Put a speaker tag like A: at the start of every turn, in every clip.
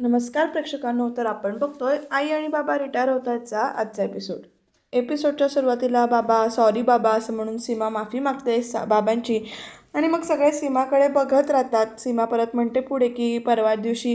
A: नमस्कार प्रेक्षकांनो तर आपण बघतोय आई आणि बाबा रिटायर होत आहेतचा आजचा एपिसोड एपिसोडच्या सुरुवातीला बाबा सॉरी बाबा असं म्हणून सीमा माफी मागते सा बाबांची. आणि मग सगळे सीमाकडे बघत राहतात. सीमा परत म्हणते पुढे की परवा दिवशी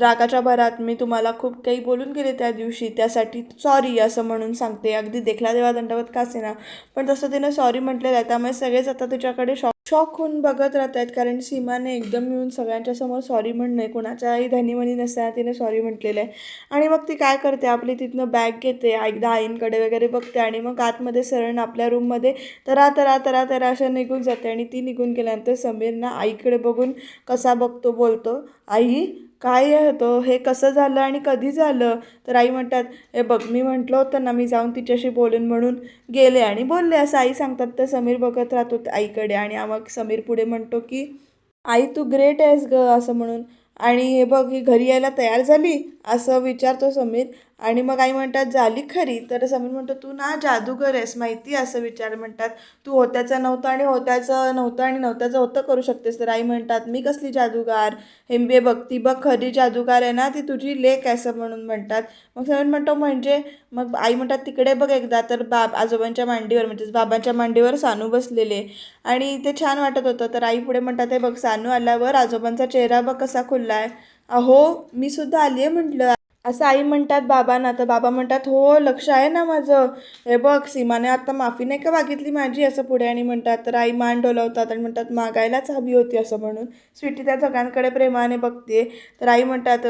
A: रागाच्या भरात मी तुम्हाला खूप काही बोलून गेले त्या दिवशी. त्यासाठी सॉरी असं म्हणून सांगते. अगदी देखला देवा दंडवत का ना पण तसं तिनं सॉरी म्हटलेलं आहे. त्यामुळे सगळेच आता तिच्याकडे शॉक शॉक होऊन बघत राहत आहेत कारण सीमाने एकदम मिळून सगळ्यांच्या समोर सॉरी आहे. कोणाच्याही धनीमनी नसताना तिने सॉरी म्हटलेलं आहे. आणि मग ती काय करते? आपली तिथनं बॅग घेते. एकदा आईंकडे वगैरे बघते आणि मग आतमध्ये सरण आपल्या रूममध्ये तरा तरा तरा तरा अशा निघून जाते. आणि ती निघून गेल्यानंतर समीरना आईकडे बघून कसा बघतो बोलतो आई काय होतं हे कसं झालं आणि कधी झालं? तर आई म्हणतात हे बघ मी म्हटलं होतं ना मी जाऊन तिच्याशी बोलेन म्हणून गेले आणि बोलले. असं आई सांगतात तर समीर बघत राहतो आईकडे आणि मग समीर पुढे म्हणतो की आई तू ग्रेट आहेस ग असं म्हणून. आणि हे बघ ही घरी यायला तयार झाली? असं विचारतो समीर. आणि मग आई म्हणतात झाली खरी. तर समीर म्हणतो तू ना जादूगर आहेस माहिती आहे?" असं विचार म्हणतात. तू होत्याचं नव्हतं आणि होत्याचं नव्हतं आणि नव्हत्याचं होतं करू शकतेस. तर आई म्हणतात मी कसली जादूगार? हिंबे बघती बघ ती बघ खरी जादूगार आहे ना ती तुझी लेक आहे असं म्हणून म्हणतात. मग समीर म्हणतो म्हणजे? मग आई म्हणतात तिकडे बघ एकदा. तर बाब आजोबांच्या मांडीवर म्हणजेच बाबांच्या मांडीवर सानू बसलेले. आणि ते छान वाटत होतं. तर आई पुढे म्हणतात हे बघ सानू आल्यावर आजोबांचा चेहरा बघ कसा खुलला आहे अहो मी सुद्धा आली आहे म्हटलं. असं आई म्हणतात बाबांना तर बाबा म्हणतात हो लक्ष आहे ना माझं. हे बघ सीमाने आता माफी नाही का मागितली माझी? असं पुढे आणि म्हणतात तर आई मान डोलवतात आणि म्हणतात मागायलाच हवी होती असं म्हणून. स्वीटी त्या सगळ्यांकडे प्रेमाने बघते तर आई म्हणतात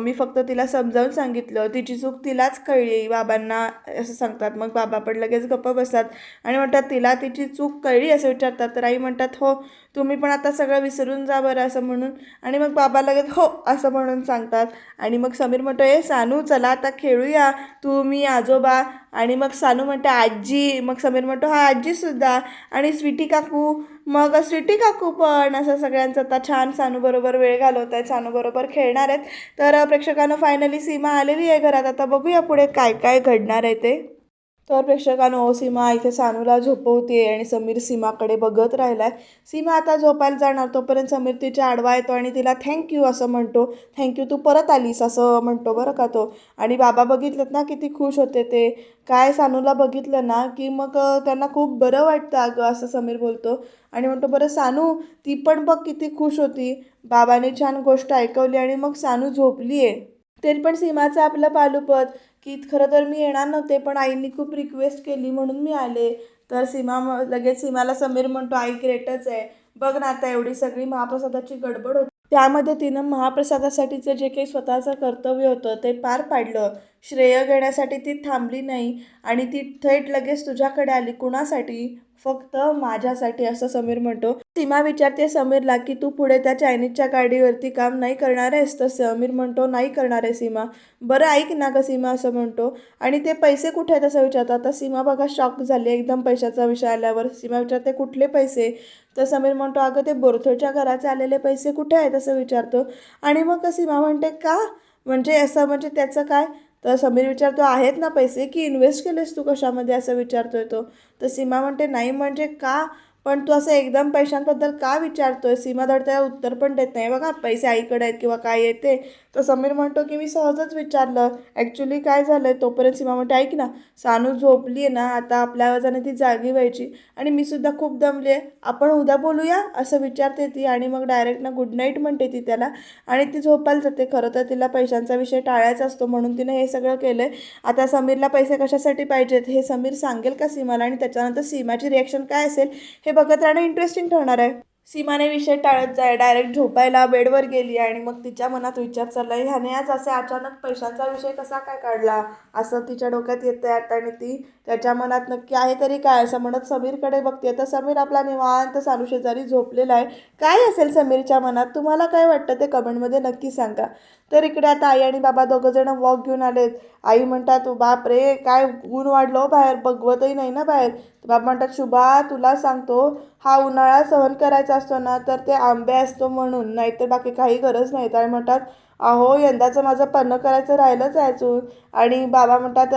A: मी फक्त तिला समजावून सांगितलं. तिची चूक तिलाच कळली. बाबांना असं सांगतात. मग बाबा पण लगेच गप्प बसतात आणि म्हणतात तिला तिची चूक कळली असं विचारतात. तर आई म्हणतात हो तुम्ही पण आता सगळं विसरून जा बरं असं म्हणून. आणि मग बाबा लगेच हो असं म्हणून सांगतात. आणि मग समीर म्हणतो ए सानू चला आता खेळूया. तू मी आजोबा आणि मग सानू म्हणते आजी. मग समीर म्हणतो हा आजीसुद्धा. आणि स्वीटी काकू मग स्वीटी काकू पण. असं सगळ्यांचं आता छान सानूबरोबर वेळ घालवत आहेत सानूबरोबर खेळणार आहेत. तर प्रेक्षकांना फायनली सीमा आलेली आहे घरात. आता बघूया पुढे काय काय घडणार आहे ते. तर प्रेक्षकांनो सीमा इथे सानूला झोपवते आणि समीर सीमाकडे बघत राहिला आहे सीमा आता झोपायला जाणार तोपर्यंत समीर तिच्या आडवा येतो आणि तिला थँक्यू असं म्हणतो. थँक्यू तू परत आलीस असं म्हणतो बरं का तो. आणि बाबा बघितलं ना किती खुश होते ते. काय सानूला बघितलं ना की मग त्यांना खूप बरं वाटतं अगं असं समीर बोलतो. आणि म्हणतो बरं सानू ती पण बघ किती खुश होती. बाबाने छान गोष्ट ऐकवली आणि मग सानू झोपली आहे तरी पण सीमाचं आपलं पालुपत की खरं तर मी येणार नव्हते पण आईंनी खूप रिक्वेस्ट केली म्हणून मी आले. तर सीमा म- लगेच सीमाला समीर म्हणतो आई ग्रेटच आहे. बघ ना आता एवढी सगळी महाप्रसादाची गडबड होती. त्यामध्ये तिनं महाप्रसादासाठीचं जे काही स्वतःचं कर्तव्य होतं ते पार पाडलं. श्रेय घेण्यासाठी ती थांबली नाही आणि ती थेट लगेच तुझ्याकडे आली. कुणासाठी? फक्त माझ्यासाठी असं समीर म्हणतो. सीमा विचारते समीरला की तू पुढे त्या चायनीजच्या गाडीवरती काम नाही करणार आहेस? तर समीर म्हणतो नाही करणार आहे सीमा. बरं ऐक ना ग सीमा असं म्हणतो. आणि ते पैसे कुठे आहेत असं विचारतात? तर सीमा बघा शॉक झाली एकदम पैशाचा विषय आल्यावर. सीमा विचारते कुठले पैसे? तर समीर म्हणतो अगं ते बोरथोच्या घराचे आलेले पैसे कुठे आहेत? असं विचारतो. आणि मग सीमा म्हणते का? म्हणजे असं म्हणजे त्याचं काय? तर समीर विचारतो आहेत ना पैसे? की इन्व्हेस्ट केलेस तू कशामध्ये? असं विचारतोय तो. तर सीमा म्हणते नाही म्हणजे का पण तू असं एकदम पैशांबद्दल का विचारतोय? सीमा धड त्याला उत्तर पण देत नाही. बघा पैसे आईकडे आहेत किंवा काय येते तर समीर म्हणतो की मी सहजच विचारलं. ॲक्च्युली काय झालं आहे तोपर्यंत सीमा म्हणते ऐक ना सानू झोपली आहे ना आता आपल्या आवाजाने ती जागी व्हायची. आणि मी सुद्धा खूप दमली आहे. आपण उद्या बोलूया? असं विचारते ती आणि मग डायरेक्ट ना गुड नाईट म्हणते ती त्याला. आणि ती झोपायला जाते. खरं तर तिला पैशांचा विषय टाळायचा असतो म्हणून तिने हे सगळं केलं आहे आता समीरला पैसे कशासाठी पाहिजेत? हे समीर सांगेल का सीमाला? आणि त्याच्यानंतर सीमाची रिॲक्शन काय असेल? हे बघत राहणं इंटरेस्टिंग ठरणार आहे. सीमाने विषय टाळत जाय डायरेक्ट झोपायला बेडवर गेली आणि मग तिच्या मनात विचार चालला ह्याने आज असे अचानक पैशांचा विषय कसा काय काढला? असं तिच्या डोक्यात येतं आता आणि ती त्याच्या मनात नक्की आहे तरी काय असं म्हणत समीरकडे बघते. तर समीर आपला निवांत सानू शेजारी झोपलेला आहे. काय असेल समीरच्या मनात? तुम्हाला काय वाटतं ते कमेंटमध्ये नक्की सांगा. तर इकडे आता आई आणि बाबा दोघंजणं वॉक घेऊन आलेत. आई म्हणतात बाप रे काय ऊन वाढलो हो बाहेर बघवतही नाही ना बाहेर. बाबा म्हणतात शुभा तुला सांगतो हा उन्हाळा सहन करायचा असतो ना तर ते आंबे असतो म्हणून नाहीतर बाकी काही गरज नाही. तर आई म्हणतात अहो यंदाचं माझं पन्नं करायचं राहिलंच आहे अजून. आणि बाबा म्हणतात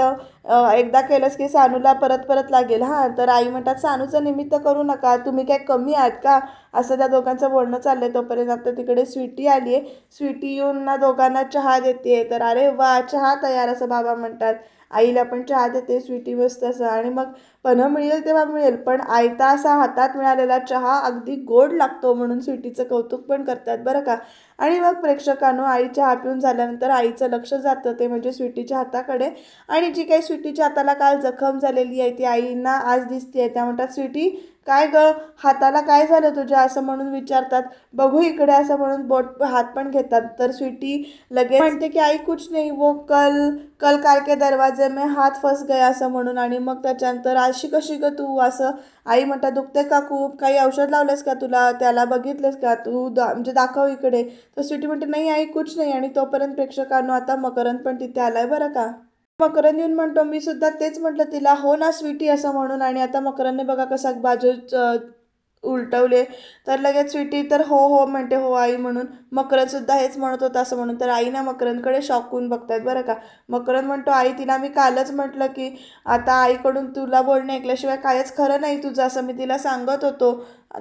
A: एकदा केलंस की सानूला परत परत लागेल हां? तर आई म्हणतात सानूचं निमित्त करू नका. तुम्ही काय कमी आहात का? असं त्या दोघांचं बोलणं चाललं आहे तोपर्यंत आता तिकडे स्वीटी आली आहे स्वीटी येऊन ना दोघांना चहा देते तर अरे वा चहा तयार असं बाबा म्हणतात. आईला पण चहा देते स्वीटी मस्त असं. आणि मग पन्ह मिळेल तेव्हा मिळेल पण आयता असा हातात मिळालेला चहा अगदी गोड लागतो म्हणून स्वीटीचं कौतुक पण करतात बरं का. आणि मग प्रेक्षकांनो आई चहा पिऊन झाल्यानंतर आईचं लक्ष जातं ते म्हणजे स्वीटीच्या हाताकडे. आणि जी काही स्वीटीच्या हाताला काल जखम झालेली आहे ती आईंना आज दिसते आहे त्या म्हणतात स्वीटी काय ग? हाताला काय झालं तुझ्या? असं म्हणून विचारतात. बघू इकडे असं म्हणून बोट हात पण घेतात. तर स्वीटी लगेच म्हणते की आई कुछ नाही वो कल कल काल के दरवाजे में हात फस गया असं म्हणून. आणि मग त्याच्यानंतर अशी कशी ग तू? असं. आई म्हणतात दुखते का खूप? काही औषध लावलंस का तुला? त्याला बघितलंस का तू? दा म्हणजे दाखव इकडे. तर स्वीटी म्हणते नाही आई कुछ नाही. आणि तोपर्यंत प्रेक्षकांनो आता मकरंद पण तिथे आलाय बरं का? मकरंद येऊन म्हणतो मी सुद्धा तेच म्हटलं तिला हो ना स्वीटी असं म्हणून. आणि आता मकरंदने बघा कसा बाजू उलटवले. तर लगेच स्वीटी तर हो हो म्हणते हो आई म्हणून. मकरंद सुद्धा हेच म्हणत होता असं म्हणून. तर आई ना मकरंदकडे शॉकून बघतायत बरं का. मकरंद म्हणतो आई तिला मी कालच म्हटलं की आता आईकडून तुला बोलणे ऐकल्याशिवाय कायच खरं नाही तुझं असं मी तिला सांगत होतो.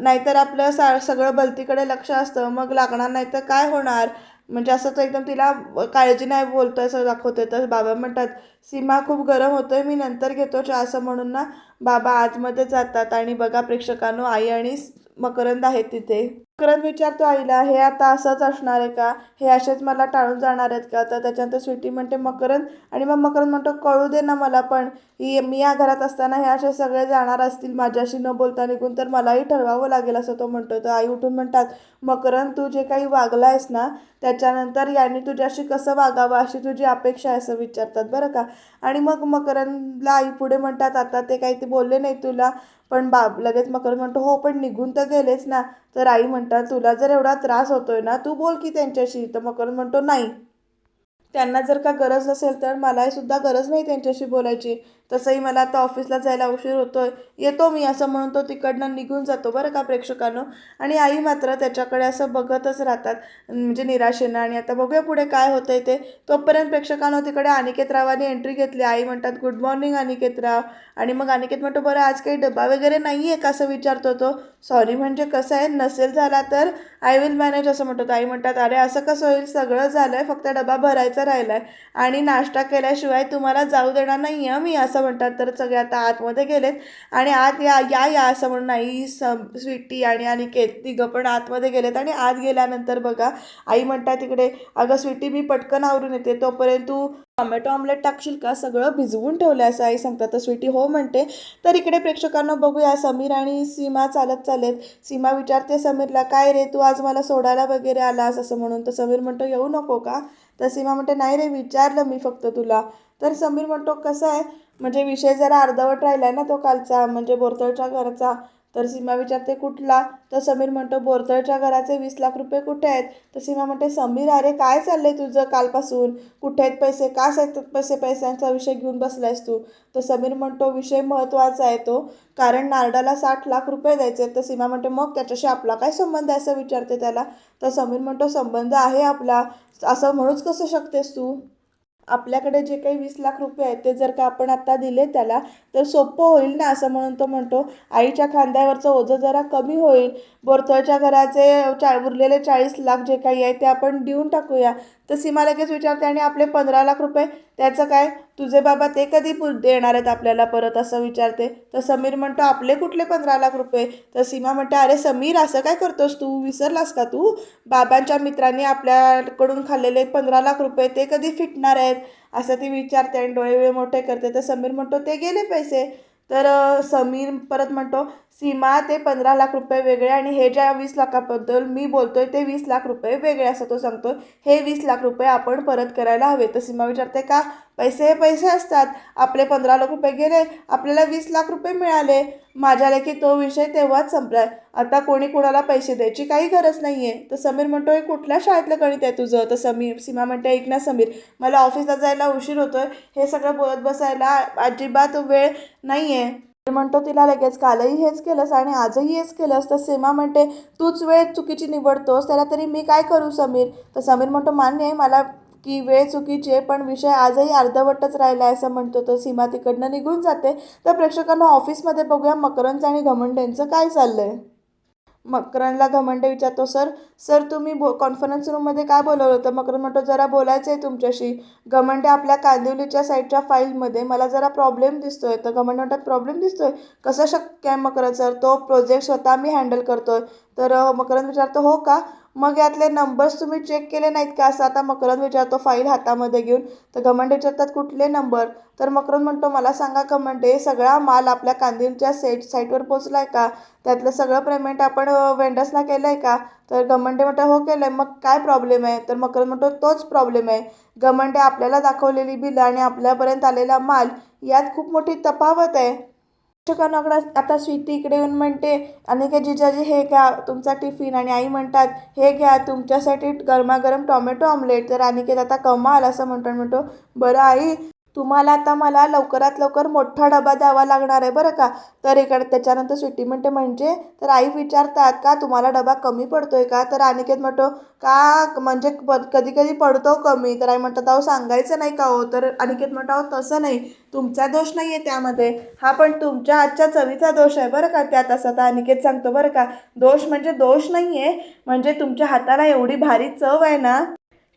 A: नाहीतर आपलं सा सगळं भलतीकडे लक्ष असतं. मग लागणार नाही तर काय होणार? म्हणजे असं तो एकदम तिला काळजी नाही बोलतो असं दाखवतोय. तर बाबा म्हणतात सीमा खूप गरम होतोय मी नंतर घेतो. चहा असं म्हणून ना बाबा आतमध्ये जातात आणि बघा प्रेक्षकांनो आई आणि मकरंद आहेत तिथे. मकरंद विचारतो आईला हे आता असंच असणार आहे का? हे असेच मला टाळून जाणार आहेत का? तर त्याच्यानंतर स्वीटी म्हणते मकरंद. आणि मग मकरंद म्हणतो कळू दे ना मला पण ही मी या घरात असताना हे असे सगळे जाणार असतील माझ्याशी न बोलता निघून तर मलाही ठरवावं लागेल असं तो म्हणतो. तर आई उठून म्हणतात मकरंद तू जे काही वागला आहेस ना त्याच्यानंतर यांनी तुझ्याशी कसं वागावं अशी तुझी अपेक्षा आहे असं विचारतात बरं का? आणि मग मकरंदला आई पुढे म्हणतात आता ते काही ते बोलले नाही तुला पण बाब लगेच मकरंद म्हणतो हो पण निघून तर गेलेच ना. तर आई म्हणतात तुला जर एवढा त्रास होतोय ना तू बोल की त्यांच्याशी. तर मकरंद म्हणतो नाही. त्यांना जर का गरज नसेल तर मलाही सुद्धा गरज नाही त्यांच्याशी बोलायची. तसंही मला आता ऑफिसला जायला उशीर होतो आहे येतो मी असं म्हणून तो तिकडनं निघून जातो बरं का प्रेक्षकांनो. आणि आई मात्र त्याच्याकडे असं बघतच राहतात. म्हणजे निराशेनं आणि आता बघूया पुढे काय होतं आहे ते. तोपर्यंत प्रेक्षकांनो तिकडे अनिकेत रावाने एंट्री घेतली. आई म्हणतात गुड मॉर्निंग अनिकेत राव. आणि मग अनिकेत म्हणतो बरं आज काही डबा वगैरे नाही आहे का? असं विचारतो तो. सॉरी म्हणजे कसं आहे? नसेल झाला तर? आय विल मॅनेज असं म्हणतो तर आई म्हणतात अरे असं कसं होईल? सगळं झालं आहे फक्त डबा भरायचा राहिला आहे आणि नाश्ता केल्याशिवाय तुम्हाला जाऊ देणार नाही आहे मी असं म्हणतात तर सगळे आता आतमध्ये गेलेत. आणि आत या या या असं म्हणून आई स स्वीटी आणि अनिकेत तिघं पण आतमध्ये गेलेत. आणि आत गेल्यानंतर बघा आई म्हणतात तिकडे अगं स्वीटी मी पटकन आवरून येते. तोपर्यंत तू टोमॅटो ऑमलेट टाकशील का? सगळं भिजवून ठेवलं आहे असं आई सांगतात. तर स्वीटी हो म्हणते. तर इकडे प्रेक्षकांना बघूया समीर आणि सीमा चालत चालेत सीमा विचारते समीरला काय रे तू आज मला सोडायला वगैरे आलास? असं म्हणून. तर समीर म्हणतो येऊ नको का? तर सीमा म्हणते नाही रे विचारलं मी फक्त तुला. तर समीर म्हणतो कसं आहे? म्हणजे विषय जरा अर्धवट राहिला आहे ना तो कालचा म्हणजे बोरतळच्या घरचा. तर सीमा विचारते कुठला? तर समीर म्हणतो बोरतळच्या घराचे वीस लाख रुपये कुठे आहेत? तर सीमा म्हणते समीर अरे काय चाललं आहे तुझं कालपासून? कुठे आहेत पैसे? का आहेत पैसे? पैशांचा विषय घेऊन बसला आहेस तू? तर समीर म्हणतो विषय महत्त्वाचा आहे तो. कारण नारडाला साठ लाख रुपये द्यायचे आहेत. तर सीमा म्हणते मग त्याच्याशी आपला काय संबंध आहे? असं विचारते त्याला. तर समीर म्हणतो संबंध आहे आपला. असं म्हणूच कसं शकतेस तू? आपल्याकडे जे काही वीस लाख रुपये आहेत ते जर का आपण आत्ता दिले त्याला तर सोपं होईल ना असं म्हणून तो म्हणतो. आईच्या खांद्यावरचं ओझं जरा कमी होईल. बोरथळच्या घराचे चा उरलेले चाळीस लाख जे काही आहे ते आपण देऊन टाकूया. तर सीमा लगेच विचारते आणि आपले पंधरा लाख रुपये त्याचं काय? तुझे बाबा ते कधी पु देणार आहेत आपल्याला परत? असं विचारते. तर समीर म्हणतो आपले कुठले पंधरा लाख रुपये? तर सीमा म्हणते अरे समीर असं काय करतोस तू? विसरलास का तू? बाबांच्या मित्रांनी आपल्याकडून खाल्लेले पंधरा लाख रुपये ते कधी फिटणार आहेत? असं ती विचारते आणि डोळे वेळ मोठे करते. तर समीर म्हणतो ते गेले पैसे. तर समीर परत म्हणतो सीमा ते पंधरा लाख रुपये वेगळे आणि हे ज्या वीस लाखाबद्दल मी बोलतो आहे ते वीस लाख रुपये वेगळे असं तो सांगतो हे वीस लाख रुपये आपण परत करायला हवे. तर सीमा विचारते का? पैसे हे पैसे असतात. आपले पंधरा लाख रुपये गेले आपल्याला वीस लाख रुपये मिळाले. माझ्या लेखी तो विषय तेव्हाच संपलाय. आता कोणी कोणाला पैसे द्यायची काही गरज नाही आहे तर समीर म्हणतो हे कुठल्या शाळेतलं गणित आहे तुझं? तर समीर सीमा म्हणते ऐक ना समीर मला ऑफिसला जायला उशीर होतो आहे हे सगळं बोलत बसायला अजिबात वेळ नाही आहे म्हणतो तिला लगेच कालही हेच केलंस आणि आजही हेच केलंस. तर सीमा म्हणते तूच वेळ चुकीची निवडतोस त्याला तरी मी काय करू समीर? तर समीर म्हणतो मान्य आहे मला की वेळ चुकीची आहे पण विषय आजही अर्धवटच राहिला आहे असं म्हणतो तर सीमा तिकडनं निघून जाते. तर प्रेक्षकांना ऑफिसमध्ये बघूया मकरंदचं आणि घमंडेंचं काय चाललं आहे मकरनला घमंडे विचारतो सर सर तुम्ही बो कॉन्फरन्स रूममध्ये काय बोलवलं होतं? मकरन म्हणतो जरा बोलायचं आहे तुमच्याशी. घमंडे आपल्या कांदिवलीच्या साईडच्या फाईलमध्ये मला जरा प्रॉब्लेम दिसतो आहे तर घमंडे म्हणतात प्रॉब्लेम आहे कसं शक्य आहे मकरन सर? तो प्रोजेक्ट स्वतः मी हँडल करतो आहे तर अं, मकरंद विचारतो हो का? मग यातले नंबर्स तुम्ही चेक केले नाहीत का? असं आता मकरंद विचारतो फाईल हातामध्ये घेऊन. तर घमंड विचारतात कुठले नंबर तर मकरंद म्हणतो मला सांगा घमंडे सगळा माल आपल्या कांदिलच्या सेट साईटवर पोचला आहे का? त्यातलं सगळं पेमेंट आपण वेंडर्सला केलं आहे का? तर गमंडे म्हणतो हो केलं आहे मग काय प्रॉब्लेम आहे? तर मकरंद म्हणतो तोच प्रॉब्लेम आहे. गमंडे आपल्याला दाखवलेली बिलं आणि आपल्यापर्यंत आलेला माल यात खूप मोठी तफावत आहे. शिक्षकांकडे आता स्वीटी इकडे येऊन म्हणते आणि काय जिजाजी हे घ्या तुमचा टिफिन. आणि आई म्हणतात हे घ्या तुमच्यासाठी गरमागरम टॉमॅटो ऑमलेट. तर अनिकेत आता कमाल असं म्हणतो म्हणतो बरं आई तुम्हाला आता मला लवकरात लवकर मोठा डबा द्यावा लागणार आहे बरं का? तर इकडे त्याच्यानंतर स्वीटी म्हणते म्हणजे? तर आई विचारतात का तुम्हाला डबा कमी पडतो आहे का? तर अनिकेत म्हणतो का म्हणजे कधी कधी पडतो कमी? तर आई म्हणतात अहो सांगायचं नाही का हो? तर अनिकेत म्हणतो अहो तसं नाही. तुमचा दोष नाही आहे त्यामध्ये. हा पण तुमच्या आजच्या चवीचा दोष आहे बरं का त्यात असं तर अनिकेत सांगतो बरं का? दोष म्हणजे दोष नाही आहे म्हणजे तुमच्या हाताला एवढी भारी चव आहे ना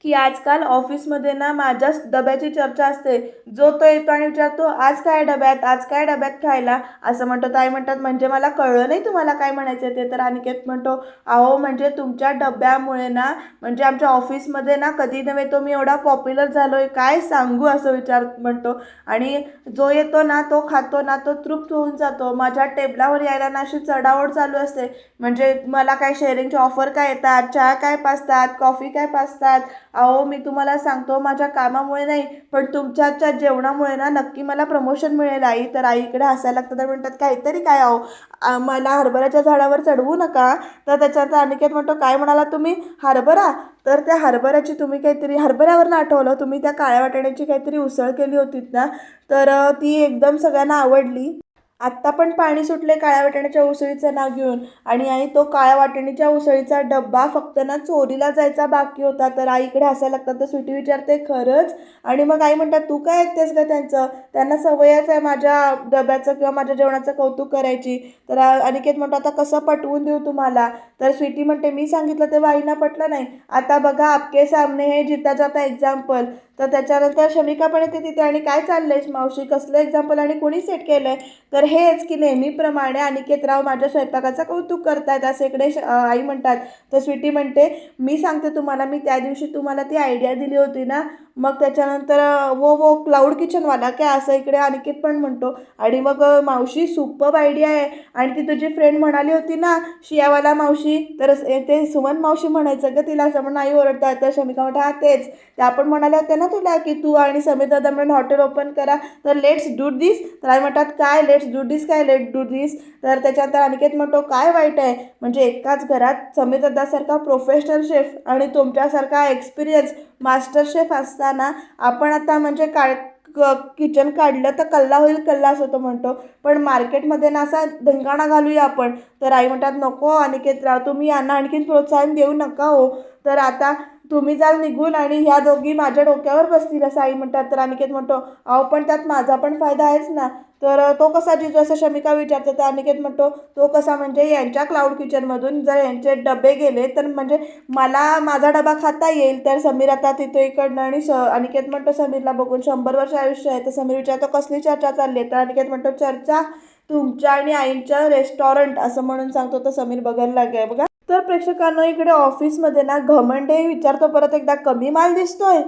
A: की आजकाल ऑफिसमध्ये ना माझ्याच डब्याची चर्चा असते. जो तो येतो आणि विचारतो आज काय डब्यात? आज काय डब्यात खायला? असं म्हणतो. ताई म्हणतात म्हणजे मला कळलं नाही तुम्हाला काय म्हणायचं ते. तर अनिकेत म्हणतो अहो म्हणजे तुमच्या डब्यामुळे ना म्हणजे आमच्या ऑफिसमध्ये ना कधी नव्हे तो मी एवढा पॉप्युलर झालो आहे काय सांगू? असं विचार म्हणतो. आणि जो येतो ना तो खातो ना तो तृप्त होऊन जातो. माझ्या टेबलावर यायला ना अशी चढाओढ चालू असते. म्हणजे मला काय शेअरिंगचे ऑफर काय येतात? चहा काय पाचतात कॉफी काय पाचतात अहो मी तुम्हाला सांगतो माझ्या कामामुळे नाही पण तुमच्याच्या जेवणामुळे ना नक्की मला प्रमोशन मिळेल आई. तर आईकडे हसायला लागतं तर म्हणतात काहीतरी काय अहो मला हरभऱ्याच्या झाडावर चढवू नका. तर त्याच्यानंतर अनिकेत म्हणतो काय म्हणाला तुम्ही? हरभरा? तर त्या हरभऱ्याची तुम्ही काहीतरी हरभऱ्यावरनं आठवलं तुम्ही त्या काळ्या वाटाण्याची काहीतरी उसळ केली होतीत ना? तर ती एकदम सगळ्यांना आवडली. आत्ता पण पाणी सुटले काळ्या वाटण्याच्या उसळीचं नाव घेऊन. आणि आई तो काळ्या वाटणीच्या उसळीचा डब्बा फक्त ना चोरीला जायचा बाकी होता. तर आईकडे हसायला लागतात तर सुटी विचारते खरंच? आणि मग आई म्हणतात तू काय ऐकतेस का त्यांचं? त्यांना सवयच आहे माझ्या डब्याचं किंवा माझ्या जेवणाचं कौतुक करायची. तर अनिकेत म्हणतो आता कसं पटवून देऊ तुम्हाला? तर स्वीटी म्हणते मी सांगितलं तेव्हा आईना पटलं नाही. आता बघा आपके सामने हे जिता जाता एक्झाम्पल तर त्याच्यानंतर शमिका पण येते तिथे आणि काय चाललं आहेस मावशी कसलं एक्झाम्पल आणि कोणी सेट केलं आहे तर हेच की नेहमीप्रमाणे अनिकेतराव माझ्या स्वयंपाकाचं कौतुक करतायत असं इकडे श- आई म्हणतात. तर स्वीटी म्हणते मी सांगते तुम्हाला मी त्या दिवशी तुम्हाला ती आयडिया दिली होती ना मग त्याच्यानंतर वो वो क्लाउड किचनवाला काय असं इकडे अनिकेत पण म्हणतो. आणि मग मावशी सुपब आयडिया आहे. आणि ती तुझी फ्रेंड म्हणाली होती ना शियावाला मावशी तर ते सुमन मावशी म्हणायचं का तिला असं म्हणून ओरडता ओरडतात तर शमिका म्हणतात हा तेच. त्या आपण म्हणाल्या होत्या ना तुला की तू आणि समीर दादा म्हणून हॉटेल ओपन करा. तर लेट्स डू दिस तर आई म्हणतात काय? लेट्स डू दिस काय? लेट डू दिस तर त्याच्यानंतर अनिकेत म्हणतो काय वाईट आहे? म्हणजे एकाच घरात समीर दादासारखा प्रोफेशनल शेफ आणि तुमच्यासारखा एक्सपिरियन्स मास्टर शेफ असताना आपण आता म्हणजे काळ क किचन काढलं तर कल्ला होईल कल्ला असं तो म्हणतो. पण मार्केटमध्ये ना असा धिंगाणा घालूया आपण. तर आई म्हणतात नको अनिकेतराव तुम्ही यांना आणखीन प्रोत्साहन देऊ नका हो. तर आता तुम्ही जाल निघून आणि ह्या दोघी माझ्या डोक्यावर बसतील असं आई म्हणतात. तर अनिकेत म्हणतो अहो पण त्यात माझा पण फायदा आहेच ना. तर तो कसा जिजू? असं शमिका विचारते. तर अनिकेत म्हणतो तो कसा म्हणजे यांच्या क्लाउड किचनमधून जर यांचे डबे गेले तर म्हणजे मला माझा डबा खाता येईल. तर समीर आता तिथे इकडनं आणि स अनिकेत म्हणतो समीरला बघून शंभर वर्ष आयुष्य आहे. तर समीर विचारतो कसली चर्चा चालली? आहे तर अनिकेत म्हणतो चर्चा तुमच्या आणि आईंच्या रेस्टॉरंट असं म्हणून सांगतो. तर समीर बघायला लागेल बघा. तर प्रेक्षकांना इकडे ऑफिसमध्ये ना घमंडे विचारतो परत एकदा कमी माल दिसतोय.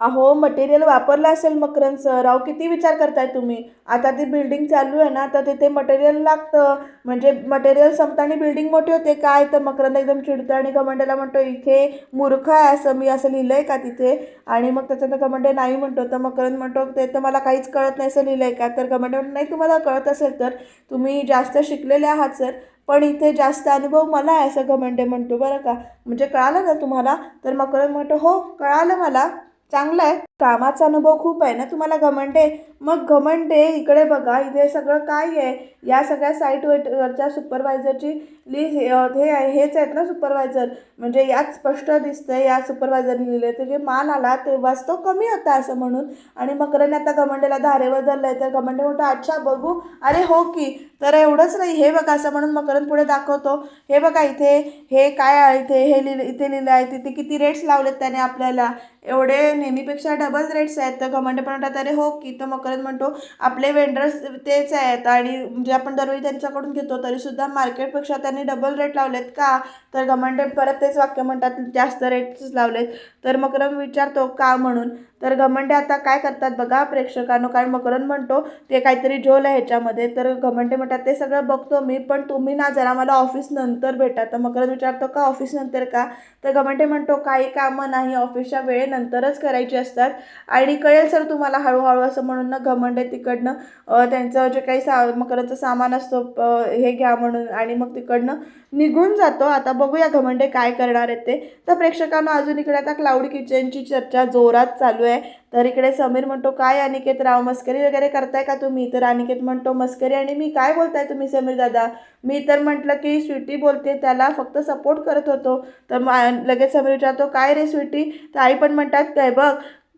A: अहो मटेरियल वापरलं असेल मकरन सर अहो किती विचार करताय तुम्ही? आता ती बिल्डिंग चालू आहे ना तर तिथे मटेरियल लागतं. म्हणजे मटेरियल संपताना बिल्डिंग मोठी होते. काय तर मकरंद एकदम चिडतं आणि कमंडेला म्हणतो इथे मूर्ख आहे असं मी असं लिहिलं आहे का तिथे? आणि मग त्याच्यानंतर कमंडे नाही म्हणतो. तर मकरंद म्हणतो ते तर मला काहीच कळत नाही असं लिहिलं आहे का? तर कमंडे म्हणतो नाही तुम्हाला कळत असेल तर तुम्ही जास्त शिकलेले आहात सर पण इथे जास्त अनुभव मला आहे असं घमंडे म्हणतो बरं का. म्हणजे कळालं ना तुम्हाला? तर मग म्हणतो हो कळालं मला. चांगलं आहे. कामाचा अनुभव खूप आहे ना तुम्हाला घमंडे मग घमंडे इकडे बघा इथे सगळं काय आहे? या सगळ्या साईटवरच्या सुपरवायझरची लिस्ट हे आहे हेच आहेत ना सुपरवायझर म्हणजे यात स्पष्ट दिसतं या सुपरवायझरने लिहिलं तर जे माल आला तेव्हाच तो कमी होता असं म्हणून. आणि मकरने आता घमंडेला धारेवर आहे तर घमंडे म्हणतो अच्छा बघू. अरे हो की. तर एवढंच नाही हे बघा असं म्हणून मकरन पुढे दाखवतो. हे बघा इथे हे काय आहे इथे? हे लिहिलं इथे लिहिलं आहे तिथे किती रेट्स लावलेत त्याने आपल्याला? एवढे नेहमीपेक्षा डब डबल रेट्स आहेत. तर घमंडे पण म्हणतात अरे हो की तर मकरंद म्हणतो आपले वेंडर्स तेच आहेत आणि म्हणजे आपण दरवेळी त्यांच्याकडून घेतो तरीसुद्धा मार्केटपेक्षा त्यांनी डबल रेट लावलेत का? तर घमंडे परत तेच वाक्य म्हणतात जास्त रेट्स लावलेत. तर मकरंद विचारतो का म्हणून? तर घमंडे आता काय करतात बघा प्रेक्षकांनो कारण मकरंद म्हणतो ते काहीतरी झोल आहे ह्याच्यामध्ये. तर घमंडे म्हणतात ते सगळं बघतो मी पण तुम्ही ना जरा मला ऑफिस नंतर भेटा. तर मकरंद विचारतो का ऑफिस नंतर का? तर घमंडे म्हणतो काही कामं नाही ऑफिसच्या वेळेनंतरच करायची असतात. आणि कळेल सर तुम्हाला हळूहळू असं म्हणून ना घमंडे तिकडनं. त्यांचं जे काही सा मकरचं सामान असतो हे घ्या म्हणून आणि मग तिकडनं निघून जातो. आता बघूया घमंडे काय करणार आहेत ते. तर प्रेक्षकांना अजून इकडे आता क्लाउड किचनची चर्चा जोरात चालू आहे. तर इकडे समीर म्हणतो काय अनिकेत राव मस्करी वगैरे करताय का तुम्ही? तर अनिकेत म्हणतो मस्करी आणि मी काय बोलताय तुम्ही समीर दादा? मी तर म्हटलं की स्वीटी बोलते त्याला फक्त सपोर्ट करत होतो. तर मा- लगेच समीर विचारतो काय रे स्वीटी? तर आई पण म्हणतात काय बघ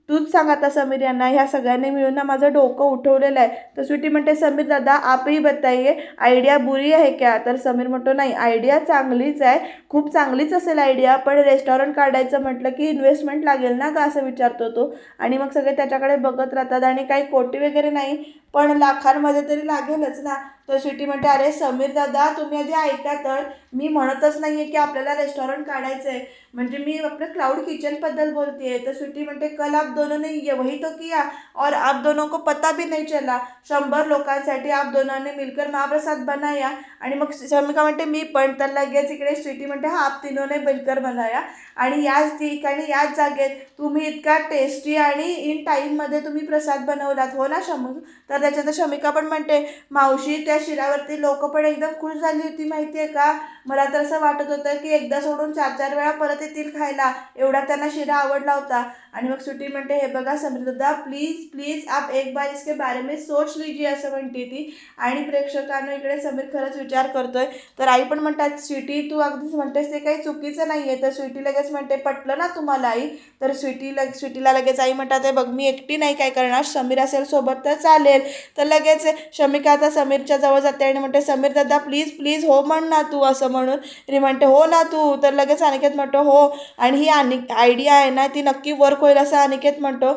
A: तूच सांग आता समीर यांना ह्या सगळ्यांनी मिळून ना माझं डोकं उठवलेलं आहे. तर स्वीटी म्हणते समीर दादा आपही बताइए आयडिया बुरी आहे क्या? तर समीर म्हणतो नाही आयडिया चांगलीच आहे. खूप चांगलीच असेल आयडिया पण रेस्टॉरंट काढायचं म्हटलं की इन्व्हेस्टमेंट लागेल ना का असं विचारतो तो. आणि मग सगळे त्याच्याकडे बघत राहतात आणि काही कोटी वगैरे नाही पण लाखांमध्ये तरी लागेलच ना. तर स्वीटी म्हणते अरे समीर दादा तुम्ही आधी ऐका तर. मी म्हणतच नाही आहे की आपल्याला रेस्टॉरंट काढायचं आहे म्हणजे मी आपलं क्लाउड किचनबद्दल बोलते आहे तर स्वीटी म्हणते कल आप दोनों ने ये वही तो किया. और आप दोनों को पता भी नहीं चला. शंभर लोकांसाठी आप दोनों ने मिलकर महाप्रसाद बनाया. आणि मग शमिका म्हणते मी पण. तर लगेच इकडे स्वीटी म्हणते हा आप तीनों ने मिलकर बनाया. आणि याच ठिकाणी याच जागेत तुम्ही इतका टेस्टी आणि इन टाईममध्ये तुम्ही प्रसाद बनवलात. हो ना शम तर त्याच्यात शमिका पण म्हणते मावशी त्या शिरावरती लोक पण एकदम खुश झाली होती माहिती आहे का? मला तर असं वाटत होतं की एकदा सोडून चार चार वेळा परत येतील खायला. एवढा त्यांना शिरा आवडला होता. आणि मग सुटी म्हणते हे बघा समीर प्लीज प्लीज आप एक बार इसके बारे में सोच लीजिए असं म्हणते ती. आणि प्रेक्षकांना इकडे समीर खरंच विचार करतोय. तर आई पण म्हणतात स्वीटी तू अगदीच म्हणतेस ते काही चुकीचं नाही आहे तर स्वीटी लगेच म्हणते पटलं ना तुम्हाला आई? तर स्वीटी लग स्वीटीला लगेच आई म्हणतात बघ मी एकटी नाही काय करणार? समीर असेल सोबत तर चालेल. तर लगेच शमिका आता समीरच्या जवळ जाते आणि म्हणते समीर दादा प्लीज प्लीज हो म्हण ना तू असं म्हणून ती म्हणते हो ना तू. तर लगेच अनिकेत म्हणतो हो. आणि ही आणि आयडिया आहे ना ती नक्की वर्क होईल असं अनिकेत म्हणतो.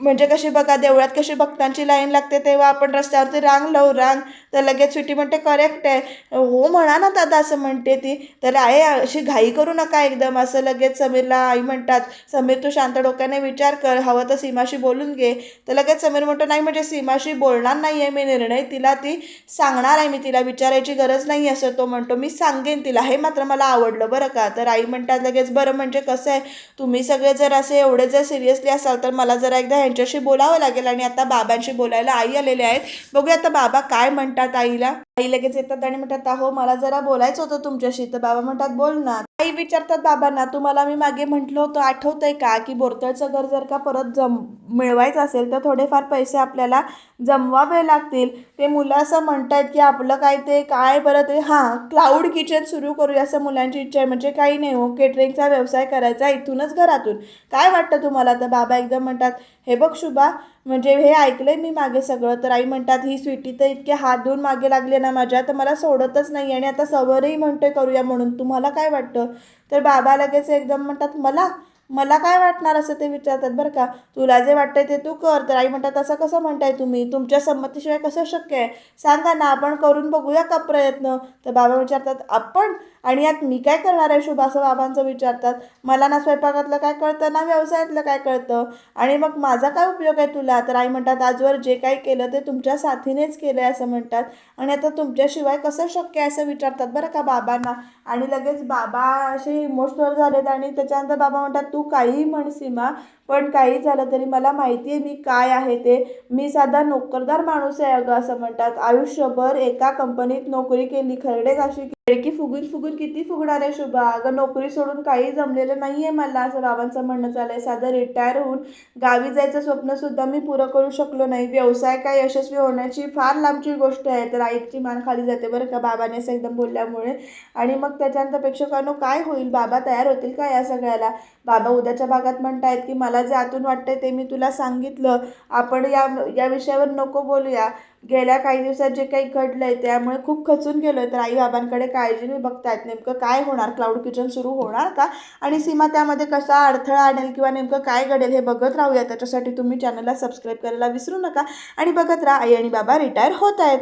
A: म्हणजे कशी बघा देवळात कशी भक्तांची लाईन लागते तेव्हा आपण रस्त्यावरती रांग लावू रांग. तर लगेच सुटी म्हणते करेक्ट आहे. हो म्हणा ना दादा असं म्हणते ती. तर आहे अशी घाई करू नका एकदम. असं लगेच समीरला आई म्हणतात समीर तू शांत डोक्याने विचार कर. हवं तर सीमाशी बोलून घे. तर लगेच समीर म्हणतो नाही म्हणजे सीमाशी बोलणार नाही आहे मी निर्णय. तिला ती सांगणार आहे मी. तिला विचारायची गरज नाही असं तो म्हणतो. मी सांगेन तिला. हे मात्र मला आवडलं बरं का. तर आई म्हणतात लगेच बरं म्हणजे कसं आहे? तुम्ही सगळे जर असे एवढे जर सिरियसली असाल तर मला जरा एकदा यांच्याशी बोलावं लागेल आणि आता बाबांशी बोलायला आई आलेले आहेत. बघूया आता बाबा काय म्हणतात आईला. आई लगेच येतात आणि म्हणतात अहो मला जरा बोलायचं होतं तुमच्याशी. तर बाबा म्हणतात बोल ना. आई विचारतात बाबांना तुम्हाला मी मागे म्हटलं होतं आठवतंय का की बोरतळचं घर जर का परत जम मिळवायचं असेल तर थोडेफार पैसे आपल्याला जमवावे लागतील. ते मुलं असं म्हणतायत की आपलं काय ते काय बरं ते हां क्लाऊड किचन सुरू करूया असं मुलांची इच्छा आहे. म्हणजे काही नाही हो केटरिंगचा व्यवसाय करायचा इथूनच घरातून. काय वाटतं तुम्हाला? तर बाबा एकदम म्हणतात हे बघ शुभा म्हणजे हे ऐकलंय मी मागे सगळं. तर आई म्हणतात ही स्वीटी तर इतके हात धुवून मागे लागले ना माझ्या तर मला सोडतच नाही आणि आता सवरही म्हणतोय करूया म्हणून. तुम्हाला काय वाटतं? तर बाबा लगेच एकदम म्हणतात मला? मला काय वाटणार? असं ते विचारतात बरं का. तुला जे वाटतंय ते तू कर. तर आई म्हणतात असं कसं म्हणताय तुम्ही? तुमच्या संमतीशिवाय कसं शक्य आहे? सांगा ना आपण करून बघूया का प्रयत्न? तर बाबा विचारतात आपण? आणि यात मी काय करणार आहे? शुभ असं बाबांचं विचारतात. मला ना स्वयंपाकातलं काय कळतं ना व्यवसायातलं काय कळतं? आणि मग माझा काय उपयोग आहे तुला? तर आई म्हणतात आजवर जे काही केलं ते तुमच्या साथीनेच केलं आहे असं म्हणतात. आणि आता तुमच्याशिवाय कसं शक्य आहे असं विचारतात बरं का बाबांना? आणि लगेच बाबा असे इमोशनल झालेत आणि त्याच्यानंतर बाबा म्हणतात तू काहीही म्हण सीमा पण काही झालं तरी मला माहिती आहे मी काय आहे ते. मी साधा नोकरदार माणूस आहे अगं असं म्हणतात. आयुष्यभर एका कंपनीत नोकरी केली खरडे घाशी की फुगून फुगून किती फुगणार आहे शुभा? अगं नोकरी सोडून काही जमलेलं नाही आहे मला असं बाबांचं म्हणणं चाललं आहे साधं रिटायर होऊन गावी जायचं स्वप्नसुद्धा मी पुरं करू शकलो नाही. व्यवसाय काय यशस्वी होण्याची फार लांबची गोष्ट आहे. तर आईची मान खाली जाते बरं का बाबाने असं एकदम बोलल्यामुळे. आणि मग त्याच्यानंतर प्रेक्षकांनो काय होईल? बाबा तयार होतील का या सगळ्याला? बाबा उद्याच्या भागात म्हणतायत की मला जे आतून वाटतंय ते मी तुला सांगितलं. आपण या या विषयावर नको बोलूया. गेल्या काही दिवसात जे काही घडलंय त्यामुळे खूप खचून गेलोय. तर आई बाबांकडे काळजीने बघतायत. नेमकं काय होणार? क्लाउड किचन सुरू होणार का? आणि सीमा त्यामध्ये कसा अडथळा आणेल किंवा नेमकं काय घडेल हे बघत राहूया. त्याच्यासाठी तुम्ही चॅनलला सबस्क्राईब करायला विसरू नका. आणि बघत राहा आई आणि बाबा रिटायर होत आहेत